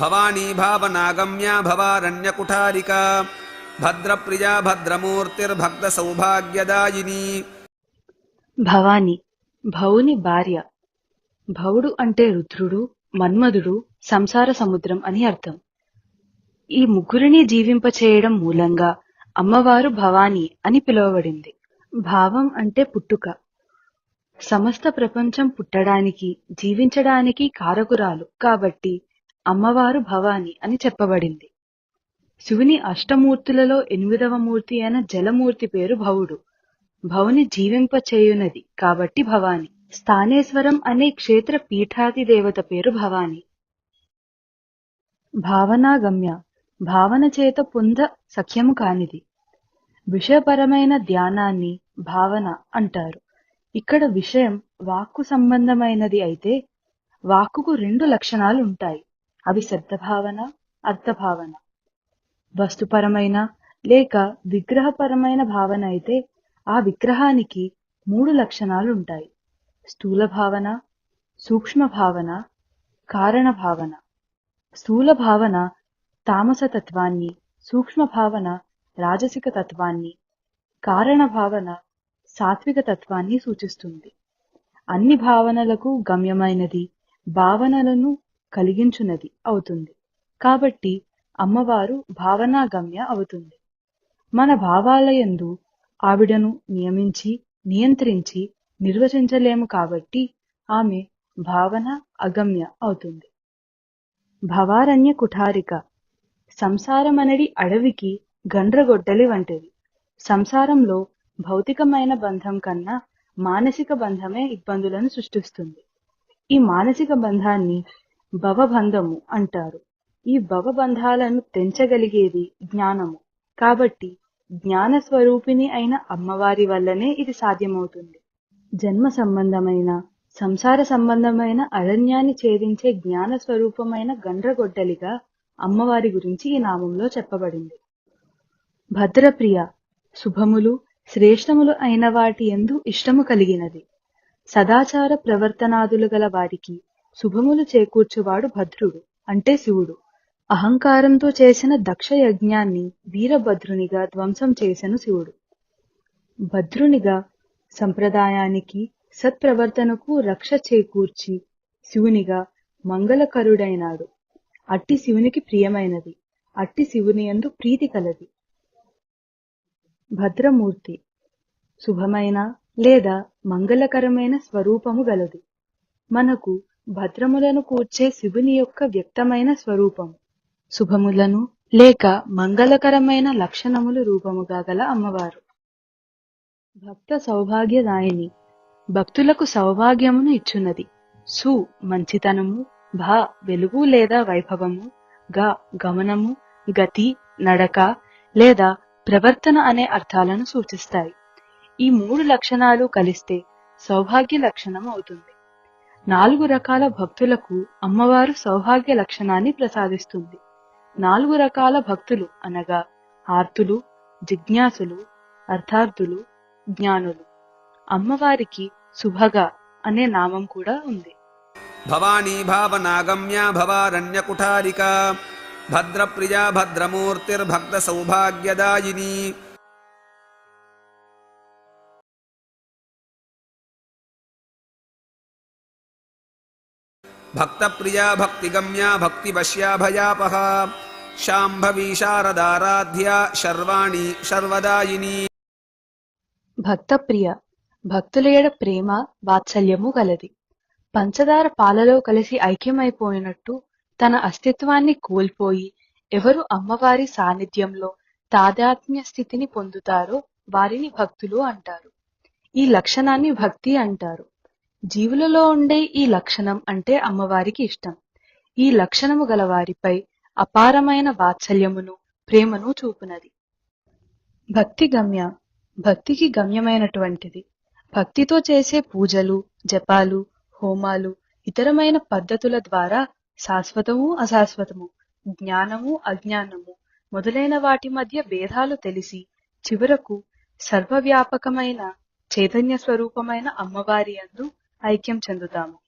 భవానీ భావనాగమ్యా భవారణ్యకుఠారికా భద్రప్రియా భద్రమూర్తిర్భక్త సౌభాగ్యదాయిని భవాని భవుని భార్య భవుడు అంటే రుద్రుడు మన్మధుడు సంసార సముద్రం అని అర్థం. ఈ ముగ్గురిని జీవింపచేయడం మూలంగా అమ్మవారు భవాని అని పిలువబడింది. భావం అంటే పుట్టుక. సమస్త ప్రపంచం పుట్టడానికి జీవించడానికి కారకురాలు కాబట్టి అమ్మవారు భవాని అని చెప్పబడింది. శివుని అష్టమూర్తులలో ఎనిమిదవ మూర్తి అయిన జలమూర్తి పేరు భవుడు. భవుని జీవింపచేయునది కాబట్టి భవాని. స్థానేశ్వరం అనే క్షేత్ర పీఠాది దేవత పేరు భవాని. భావనాగమ్య. భావన చేత పొంద సఖ్యము కానిది. విషయపరమైన ధ్యానాన్ని భావన అంటారు. ఇక్కడ విషయం వాక్కు సంబంధమైనది అయితే వాక్కుకు రెండు లక్షణాలు ఉంటాయి. అవి శబ్దభావన అర్థభావన. వస్తుపరమైన లేక విగ్రహపరమైన భావన అయితే ఆ విగ్రహానికి మూడు లక్షణాలు ఉంటాయి స్థూల భావన సూక్ష్మ భావన కారణ భావన స్థూల భావన తామస తత్వాన్ని సూక్ష్మ భావన రాజసిక తత్వాన్ని కారణ భావన సాత్విక తత్వాన్ని సూచిస్తుంది. అన్ని భావనలకు గమ్యమైనది భావనలను కలిగించునది అవుతుంది. కాబట్టి అమ్మవారు భావనాగమ్య అవుతుంది. మన భావాలయందు ఆవిడను నియమించి నియంత్రించి నిర్వచించలేము కాబట్టి ఆమె భావన అగమ్య అవుతుంది. భవారణ్య కుఠారిక సంసారమనడి అడవికి గండ్రగొడ్డలి వంటిది. సంసారంలో భౌతికమైన బంధం కన్నా మానసిక బంధమే ఇబ్బందులను సృష్టిస్తుంది. ఈ మానసిక బంధాన్ని భవబంధము అంటారు. ఈ భవబంధాలను తెంచగలిగేది జ్ఞానము. కాబట్టి జ్ఞాన స్వరూపిణి అయిన అమ్మవారి వల్లనే ఇది సాధ్యమవుతుంది. జన్మ సంబంధమైన సంసార సంబంధమైన అరణ్యాన్ని ఛేదించే జ్ఞాన స్వరూపమైన గండ్రగొడ్డలిగా అమ్మవారి గురించి ఈ నామంలో చెప్పబడింది. భద్రప్రియ శుభములు శ్రేష్టములు అయిన వాటి ఎందు ఇష్టము కలిగినది. సదాచార ప్రవర్తనాదులు గల వారికి శుభములు చేకూర్చువాడు భద్రుడు అంటే శివుడు. అహంకారంతో చేసిన దక్ష యజ్ఞాన్ని వీరభద్రునిగా ధ్వంసం చేసెను శివుడు. భద్రునిగా సంప్రదాయానికి సత్ప్రవర్తనకు రక్ష చేకూర్చి శివునిగా మంగళకరుడైనాడు. అట్టి శివునికి ప్రియమైనది. అట్టి శివుని యందు ప్రీతి కలది. భద్రమూర్తి. శుభమైన లేదా మంగళకరమైన స్వరూపము గలది. మనకు భద్రములను కూర్చే శివుని యొక్క వ్యక్తమైన స్వరూపం. శుభములను లేక మంగళకరమైన లక్షణములు రూపముగా గల అమ్మవారు. భక్త సౌభాగ్యదాయిని. భక్తులకు సౌభాగ్యమును ఇచ్చున్నది. సు మంచితనము భా వెలుగు లేదా వైభవము గా గమనము గతి నడక లేదా ప్రవర్తన అనే అర్థాలను సూచిస్తాయి. ఈ మూడు లక్షణాలు కలిస్తే సౌభాగ్య లక్షణం అవుతుంది. నాలుగు రకాల భక్తులకు అమ్మవారు సౌభాగ్య లక్షణాన్ని ప్రసాదిస్తుంది. నాలుగు రకాల భక్తులు అనగా ఆర్తులు జిజ్ఞాసులు అర్థార్థులు జ్ఞానులు. అమ్మవారికి శుభగా అనే నామం కూడా ఉంది. భవానీ భావనాగమ్య భవారణ్యకుఠారిక భద్రప్రియా భద్రమూర్తిర్భక్త సౌభాగ్యదాయిని భక్తప్రియా భక్తిగమ్యా భక్తివశ్యా భయాపహ శాంభవీ శారదారాధ్యా శర్వాణి శర్వదాయిని భక్తప్రియ భక్తులయడ ప్రేమ వాత్సల్యము గలది. పంచదార పాలలో కలిసి ఐక్యమైపోయినట్టు తన అస్తిత్వాన్ని కోల్పోయి ఎవరు అమ్మవారి సాన్నిధ్యంలో తాదాత్మ్య స్థితిని పొందుతారో వారిని భక్తులు అంటారు. ఈ లక్షణాన్ని భక్తి అంటారు. జీవులలో ఉండే ఈ లక్షణం అంటే అమ్మవారికి ఇష్టం. ఈ లక్షణము గల వారిపై అపారమైన వాత్సల్యమును ప్రేమను చూపునది. భక్తి గమ్య భక్తికి గమ్యమైనటువంటిది. భక్తితో చేసే పూజలు జపాలు హోమాలు ఇతరమైన పద్ధతుల ద్వారా శాశ్వతము అశాశ్వతము జ్ఞానము అజ్ఞానము మొదలైన వాటి మధ్య భేదాలు తెలిసి చివరకు సర్వవ్యాపకమైన చైతన్య స్వరూపమైన అమ్మవారి అందు ఐక్యం చెందుతాము.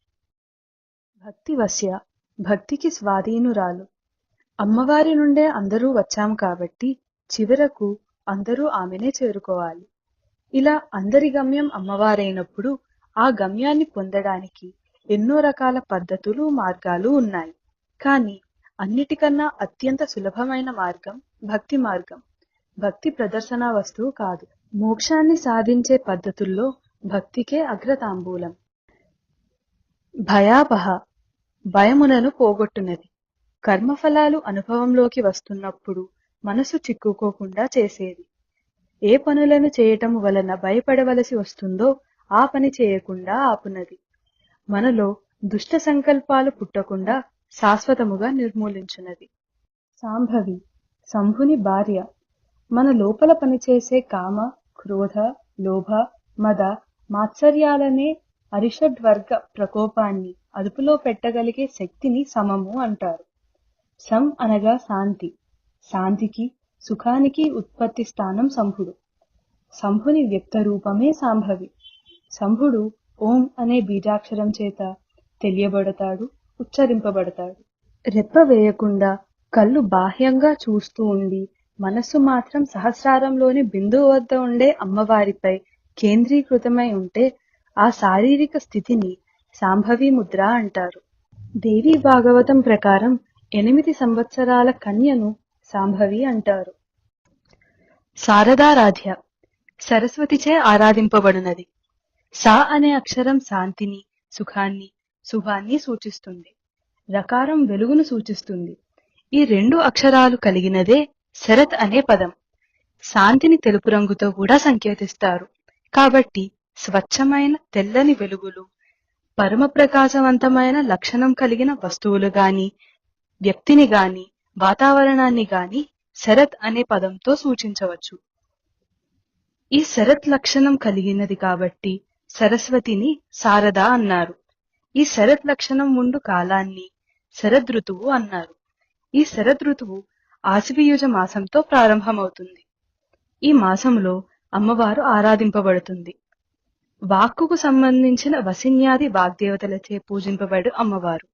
భక్తి వశ్య భక్తికి స్వాధీనురాలు. అమ్మవారి నుండే అందరూ వచ్చాము కాబట్టి చివరకు అందరూ ఆమెనే చేరుకోవాలి. ఇలా అందరి గమ్యం అమ్మవారైనప్పుడు ఆ గమ్యాన్ని పొందడానికి ఎన్నో రకాల పద్ధతులు మార్గాలు ఉన్నాయి. కానీ అన్నిటికన్నా అత్యంత సులభమైన మార్గం భక్తి మార్గం. భక్తి ప్రదర్శన వస్తువు కాదు. మోక్షాన్ని సాధించే పద్ధతుల్లో భక్తికే అగ్రతాంబూలం. భయాపహ భయములను పోగొట్టునది కర్మఫలాలు అనుభవంలోకి వస్తున్నప్పుడు మనసు చిక్కుకోకుండా చేసేది. ఏ పనులను చేయటం వలన భయపడవలసి వస్తుందో ఆ పని చేయకుండా ఆపునది మనలో దుష్ట సంకల్పాలు పుట్టకుండా శాశ్వతముగా నిర్మూలించునది సాంభవి శంభుని భార్య మన లోపల పనిచేసే కామ క్రోధ లోభ మద మాత్సర్యాలనే అరిషడ్వర్గ ప్రకోపాన్ని అదుపులో పెట్టగలిగే శక్తిని సమము అంటారు. సం అనగా శాంతి. శాంతికి సుఖానికి ఉత్పత్తి స్థానం సంభుడు. సంభుని వ్యక్త రూపమే సాంభవి. సంభుడు ఓం అనే బీజాక్షరం చేత తెలియబడతాడు ఉచ్చరింపబడతాడు. రెప్ప వేయకుండా కళ్ళు బాహ్యంగా చూస్తూ ఉండి మనస్సు మాత్రం సహస్రారంలోని బిందువు వద్ద ఉండే అమ్మవారిపై కేంద్రీకృతమై ఉంటే ఆ శారీరక స్థితిని సాంభవీ ముద్ర అంటారు. దేవి భాగవతం ప్రకారం ఎనిమిది సంవత్సరాల కన్యను సాంభవి అంటారు. శారదారాధ్య సరస్వతిచే ఆరాధింపబడినది. సా అనే అక్షరం శాంతిని సుఖాన్ని శుభాన్ని సూచిస్తుంది. రకారం వెలుగును సూచిస్తుంది. ఈ రెండు అక్షరాలు కలిగినదే శరత్ అనే పదం. శాంతిని తెలుపు రంగుతో కూడా సంకేతిస్తారు. కాబట్టి స్వచ్ఛమైన తెల్లని వెలుగులు పరమ ప్రకాశవంతమైన లక్షణం కలిగిన వస్తువులు గాని వ్యక్తిని గాని వాతావరణాన్ని గాని శరత్ అనే పదంతో సూచించవచ్చు. ఈ శరత్ లక్షణం కలిగినది కాబట్టి సరస్వతిని శారద అన్నారు. ఈ శరత్ లక్షణం ఉండు కాలాన్ని శరదృతువు అన్నారు. ఈ శరదృతువు ఆశవియుజ మాసంతో ప్రారంభమవుతుంది. ఈ మాసంలో అమ్మవారు ఆరాధింపబడుతుంది. వాక్కుకు సంబంధించిన వసిన్యాది వాగ్దేవతలచే పూజింపబడు అమ్మవారు.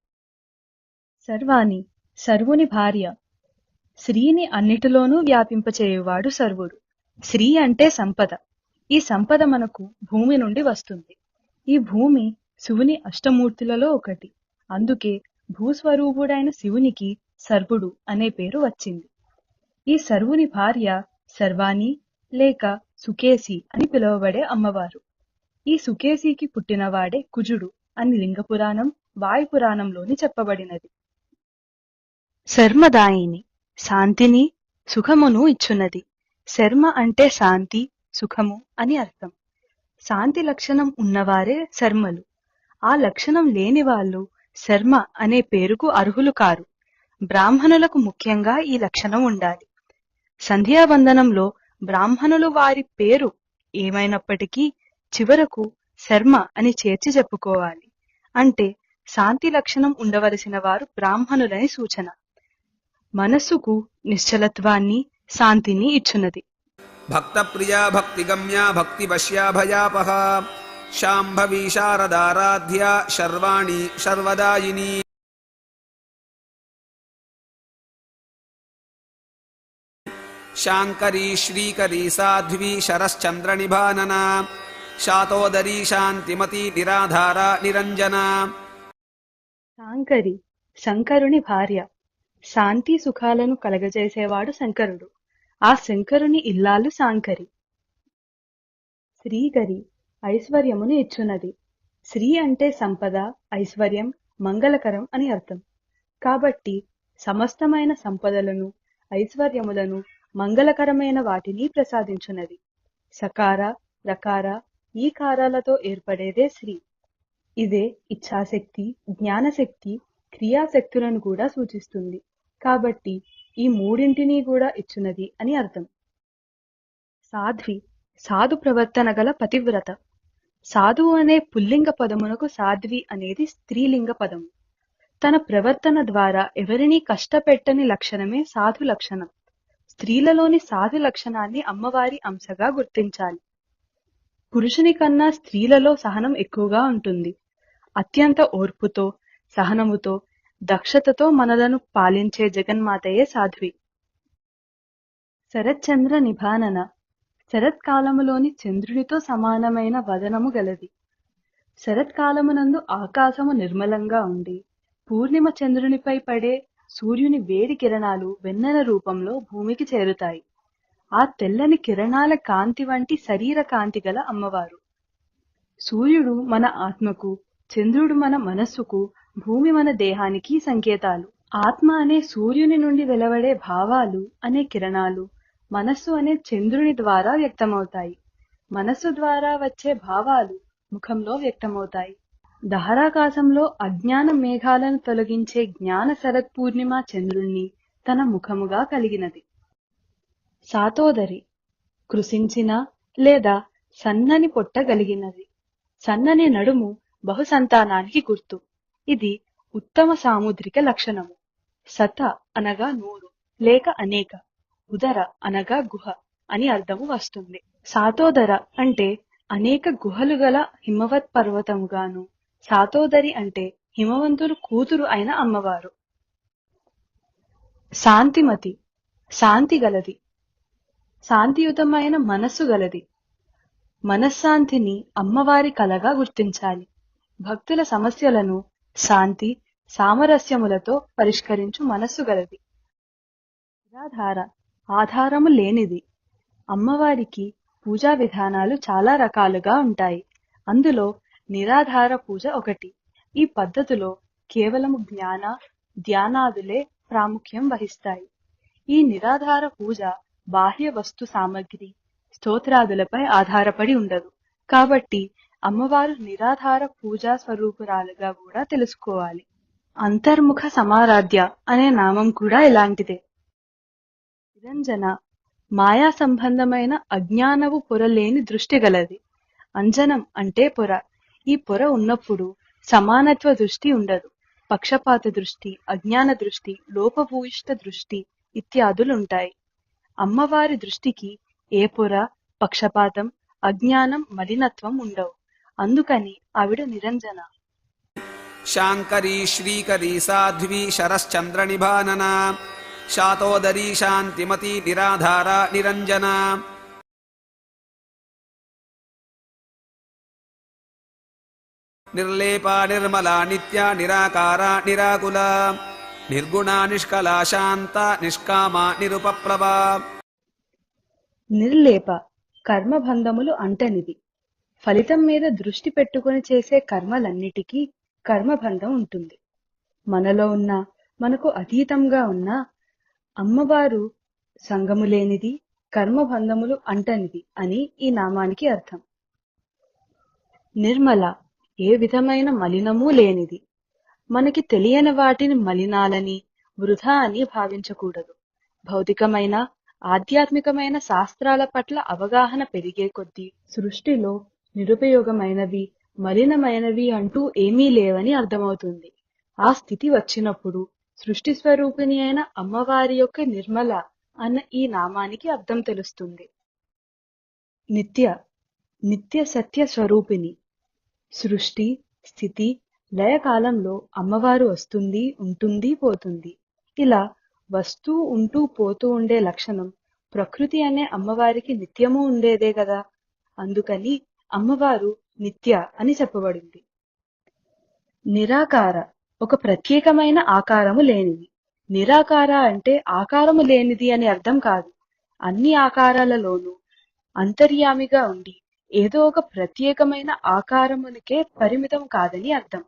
సర్వాణి సర్వుని భార్య. స్త్రీని అన్నిటిలోనూ వ్యాపింపచేయువాడు సర్వుడు. స్త్రీ అంటే సంపద. ఈ సంపద మనకు భూమి నుండి వస్తుంది. ఈ భూమి శివుని అష్టమూర్తులలో ఒకటి. అందుకే భూస్వరూపుడైన శివునికి సర్వుడు అనే పేరు వచ్చింది. ఈ సర్వుని భార్య సర్వాణి లేక సుకేసి అని పిలువబడే అమ్మవారు. ఈ సుకేసికి పుట్టినవాడే కుజుడు అని లింగపురాణం వాయుపురాణంలోని చెప్పబడినది. శర్మదాయిని శాంతిని సుఖమును ఇచ్చున్నది. శర్మ అంటే శాంతి సుఖము అని అర్థం. శాంతి లక్షణం ఉన్నవారే శర్మలు. ఆ లక్షణం లేని వాళ్ళు శర్మ అనే పేరుకు అర్హులు కారు. బ్రాహ్మణులకు ముఖ్యంగా ఈ లక్షణం ఉండాలి. సంధ్యావందనంలో బ్రాహ్మణులు వారి పేరు ఏమైనప్పటికీ చివరకు శర్మ అని చేర్చి చెప్పుకోవాలి. అంటే శాంతి లక్షణం ఉండవలసిన వారు బ్రాహ్మణులని సూచన. మనస్సుకు నిశ్చలత్వాన్ని శాంతిని ఇచ్చున్నది. ప్రయ భక్తి గమ్యా భయాపహ. శాంభవి శారదారాధ్య శర్వాణి శర్వదాయిని. శాంకరీ శ్రీకరీ సాధ్వి శరశ్చంద్రనిభాననా. శాతోదరీ శాంతిమతి నిరాధార నిరంజన. శాంకరి శంకరుని భార్య. శాంతి సుఖాలను కలగజేసేవాడు శంకరుడు. ఆ శంకరుని ఇల్లాలు శాంకరి. శ్రీకరి ఐశ్వర్యమును ఇచ్చున్నది శ్రీ అంటే సంపద ఐశ్వర్యం మంగళకరం అని అర్థం. కాబట్టి సమస్తమైన సంపదలను ఐశ్వర్యములను మంగళకరమైన వాటిని ప్రసాదించున్నది సకార రకార ఈ కారాలతో ఏర్పడేదే శ్రీ. ఇదే ఇచ్ఛాశక్తి జ్ఞానశక్తి క్రియాశక్తులను కూడా సూచిస్తుంది. కాబట్టి ఈ మూడింటిని కూడా ఇచ్చినది అని అర్థం. సాధ్వి సాధు ప్రవర్తన గల పతివ్రత. సాధువు అనే పుల్లింగ పదమునకు సాధ్వి అనేది స్త్రీలింగ పదము తన ప్రవర్తన ద్వారా ఎవరినీ కష్టపెట్టని లక్షణమే సాధు లక్షణం. స్త్రీలలోని సాధు లక్షణాన్ని అమ్మవారి అంశగా గుర్తించాలి. పురుషుని కన్నా స్త్రీలలో సహనం ఎక్కువగా ఉంటుంది. అత్యంత ఓర్పుతో సహనముతో దక్షతతో మనలను పాలించే జగన్మాతయే సాధ్వి. శరత్చంద్ర నిభానన శరత్కాలములోని చంద్రునితో సమానమైన వదనము గలది. శరత్కాలమునందు ఆకాశము నిర్మలంగా ఉండి పూర్ణిమ చంద్రునిపై పడే సూర్యుని వేడి కిరణాలు వెన్నెల రూపంలో భూమికి చేరుతాయి. ఆ తెల్లని కిరణాల కాంతి వంటి శరీర కాంతి గల అమ్మవారు. సూర్యుడు మన ఆత్మకు చంద్రుడు మన మనస్సుకు భూమి మన దేహానికి సంకేతాలు. ఆత్మ అనే సూర్యుని నుండి వెలువడే భావాలు అనే కిరణాలు మనస్సు అనే చంద్రుని ద్వారా వ్యక్తమవుతాయి. మనస్సు ద్వారా వచ్చే భావాలు ముఖంలో వ్యక్తమవుతాయి. దహరాకాశంలో అజ్ఞాన మేఘాలను తొలగించే జ్ఞాన శరత్ పూర్ణిమ చంద్రుణ్ణి తన ముఖముగా కలిగినది. సాతోదరి కృషించిన లేదా సన్నని పొట్టగలిగినది. సన్నని నడుము బహుసంతానానికి గుర్తు. ఇది ఉత్తమ సాముద్రిక లక్షణము. సత అనగా నూరు లేక అనేక ఉదర అనగా గుహ అని అర్థము వస్తుంది. సాతోదర అంటే అనేక గుహలు గల హిమవత్ పర్వతముగాను సాతోదరి అంటే హిమవంతుడు కూతురు అయిన అమ్మవారు. శాంతిమతి శాంతి గలది. శాంతియుతమైన మనస్సు గలది. మనశ్శాంతిని అమ్మవారి కలగా గుర్తించాలి. భక్తుల సమస్యలను శాంతి సామరస్యములతో పరిష్కరించు మనస్సు గలది. నిరాధార ఆధారము లేనిది. అమ్మవారికి పూజా విధానాలు చాలా రకాలుగా ఉంటాయి. అందులో నిరాధార పూజ ఒకటి. ఈ పద్ధతిలో కేవలము జ్ఞాన ధ్యానాదులే ప్రాముఖ్యం వహిస్తాయి. ఈ నిరాధార పూజ బాహ్య వస్తు సామగ్రి స్తోత్రాదులపై ఆధారపడి ఉండదు. కాబట్టి అమ్మవారు నిరాధార పూజా స్వరూపురాలుగా కూడా తెలుసుకోవాలి. అంతర్ముఖ సమారాధ్య అనే నామం కూడా ఇలాంటిదే. నిరంజన మాయా సంబంధమైన అజ్ఞానవు పొర లేని దృష్టి గలది. అంజనం అంటే పొర. ఈ పొర ఉన్నప్పుడు సమానత్వ దృష్టి ఉండదు. పక్షపాత దృష్టి అజ్ఞాన దృష్టి లోపభూయిష్ట దృష్టి ఇత్యాదులుంటాయి. అమ్మవారి దృష్టికి ఏ పొర పక్షపాతం అజ్ఞానం మలినత్వం ఉండవు. అందుకని ఆవిడ నిరంజన. శాంకరీ శ్రీకరీ సాధ్వీ శరశ్చంద్రనిభాననా శాతోదరీ శాంతిమతి నిరాధారా నిరంజన. నిర్లేపా నిర్మలా నిత్య నిరాకారా నిరాకులా. నిర్గుణా నిష్కలా శాంత నిష్కామా నిరుపప్లవా. నిర్లేప కర్మబంధములు అంటనిది. ఫలితం మీద దృష్టి పెట్టుకొని చేసే కర్మలన్నిటికీ కర్మబంధం ఉంటుంది. మనలో ఉన్న మనకు అతీతంగా ఉన్న అమ్మవారు సంగము లేనిది కర్మబంధములు అంటనిది అని ఈ నామానికి అర్థం. నిర్మల ఏ విధమైన మలినమూ లేనిది. మనకి తెలియని వాటిని మలినాలని వృధా అని భావించకూడదు. భౌతికమైన ఆధ్యాత్మికమైన శాస్త్రాల పట్ల అవగాహన పెరిగే కొద్దీ సృష్టిలో నిరుపయోగమైనవి మలినమైనవి అంటూ ఏమీ లేవని అర్థమవుతుంది. ఆ స్థితి వచ్చినప్పుడు సృష్టి స్వరూపిణి అయిన అమ్మవారి యొక్క నిర్మల అన్న ఈ నామానికి అర్థం తెలుస్తుంది. నిత్య నిత్య సత్య స్వరూపిణి. సృష్టి స్థితి లయకాలంలో అమ్మవారు వస్తుంది ఉంటుంది పోతుంది. ఇలా వస్తూ ఉంటూ పోతూ ఉండే లక్షణం ప్రకృతి అనే అమ్మవారికి నిత్యము ఉండేదే కదా. అందుకని అమ్మవారు నిత్య అని చెప్పబడింది. నిరాకార ఒక ప్రత్యేకమైన ఆకారము లేనిది. నిరాకార అంటే ఆకారము లేనిది అని అర్థం కాదు. అన్ని ఆకారాలలోనూ అంతర్యామిగా ఉండి ఏదో ఒక ప్రత్యేకమైన ఆకారమునికే పరిమితం కాదని అర్థం.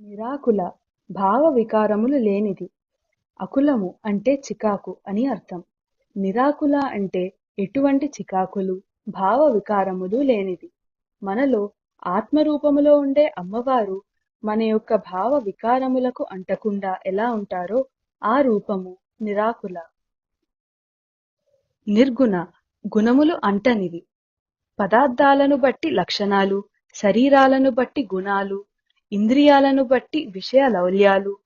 నిరాకుల భావ వికారములు లేనిది. అకులము అంటే చికాకు అని అర్థం. నిరాకుల అంటే ఎటువంటి చికాకులు భావ వికారములు లేనిది. మనలో ఆత్మరూపములో ఉండే అమ్మవారు మన యొక్క భావ వికారములకు అంటకుండా ఎలా ఉంటారో ఆ రూపము నిరాకుల. నిర్గుణ గుణములు అంటనివి. పదార్థాలను బట్టి లక్షణాలు శరీరాలను బట్టి గుణాలు ఇంద్రియాలను బట్టి విషయ లౌల్యాలు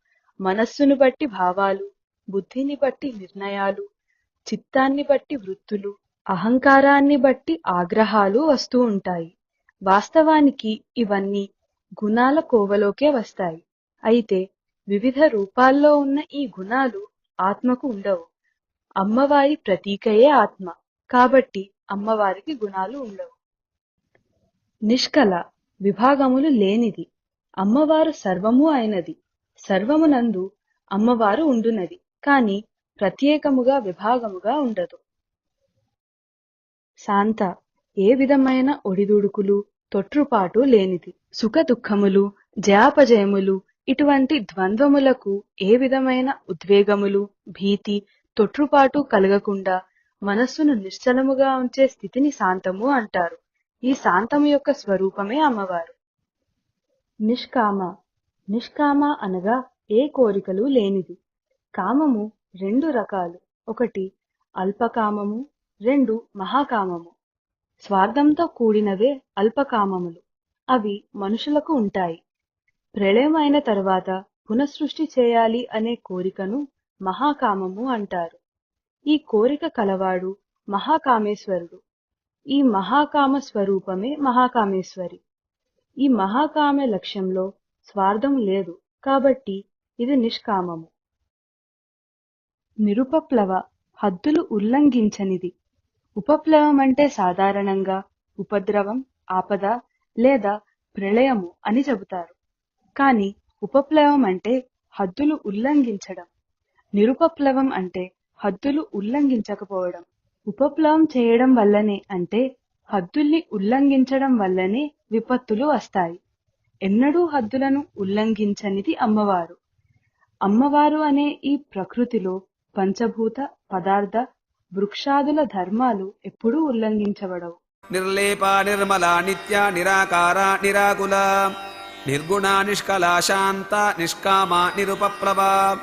మనస్సును బట్టి భావాలు బుద్ధిని బట్టి నిర్ణయాలు చిత్తాన్ని బట్టి వృత్తులు అహంకారాన్ని బట్టి ఆగ్రహాలు వస్తూ ఉంటాయి. వాస్తవానికి ఇవన్నీ గుణాల కోవలోకే వస్తాయి. అయితే వివిధ రూపాల్లో ఉన్న ఈ గుణాలు ఆత్మకు ఉండవు. అమ్మవారి ప్రతీకయే ఆత్మ. కాబట్టి అమ్మవారికి గుణాలు ఉండవు. నిష్కల విభాగములు లేనిది. అమ్మవారు సర్వము అయినది. సర్వమునందు అమ్మవారు ఉండునది. కాని ప్రత్యేకముగా విభాగముగా ఉండదు. శాంత ఏ విధమైన ఒడిదుడుకులు తొట్రుపాటు లేనిది. సుఖ దుఃఖములు జయాపజయములు ఇటువంటి ద్వంద్వములకు ఏ విధమైన ఉద్వేగములు భీతి తొట్రుపాటు కలగకుండా మనస్సును నిశ్చలముగా ఉంచే స్థితిని శాంతము అంటారు. ఈ శాంతము యొక్క స్వరూపమే అమ్మవారు. నిష్కామ. నిష్కామ అనగా ఏ కోరికలు లేనిది. కామము రెండు రకాలు. ఒకటి అల్పకామము రెండు మహాకామము. స్వార్థంతో కూడినవే అల్పకామములు. అవి మనుషులకు ఉంటాయి. ప్రళయమైన తర్వాత పునఃసృష్టి చేయాలి అనే కోరికను మహాకామము అంటారు. ఈ కోరిక కలవాడు మహాకామేశ్వరుడు. ఈ మహాకామ స్వరూపమే మహాకామేశ్వరి. ఈ మహాకామ్య లక్ష్యంలో స్వార్థం లేదు కాబట్టి ఇది నిష్కామము. నిరుపప్లవ హద్దులు ఉల్లంఘించనిది. ఉపప్లవం అంటే సాధారణంగా ఉపద్రవం ఆపద లేదా ప్రళయము అని చెబుతారు. కానీ ఉపప్లవం అంటే హద్దులు ఉల్లంఘించడం. నిరుపప్లవం అంటే హద్దులు ఉల్లంఘించకపోవడం. ఉపప్లవం చేయడం వల్లనే అంటే హద్దుల్ని ఉల్లంఘించడం వల్లనే విపత్తులు వస్తాయి. ఎన్నడూ హద్దులను ఉల్లంఘించనిది అమ్మవారు. అమ్మవారు అనే ఈ ప్రకృతిలో పంచభూత పదార్థ వృక్షాదుల ధర్మాలు ఎప్పుడూ ఉల్లంఘించబడవు. నిర్లేప నిర్మలా నిత్య నిరాకార నిరాకుల నిర్గుణ నిష్కలా శాంత నిష్కామా నిరుపప్లవా.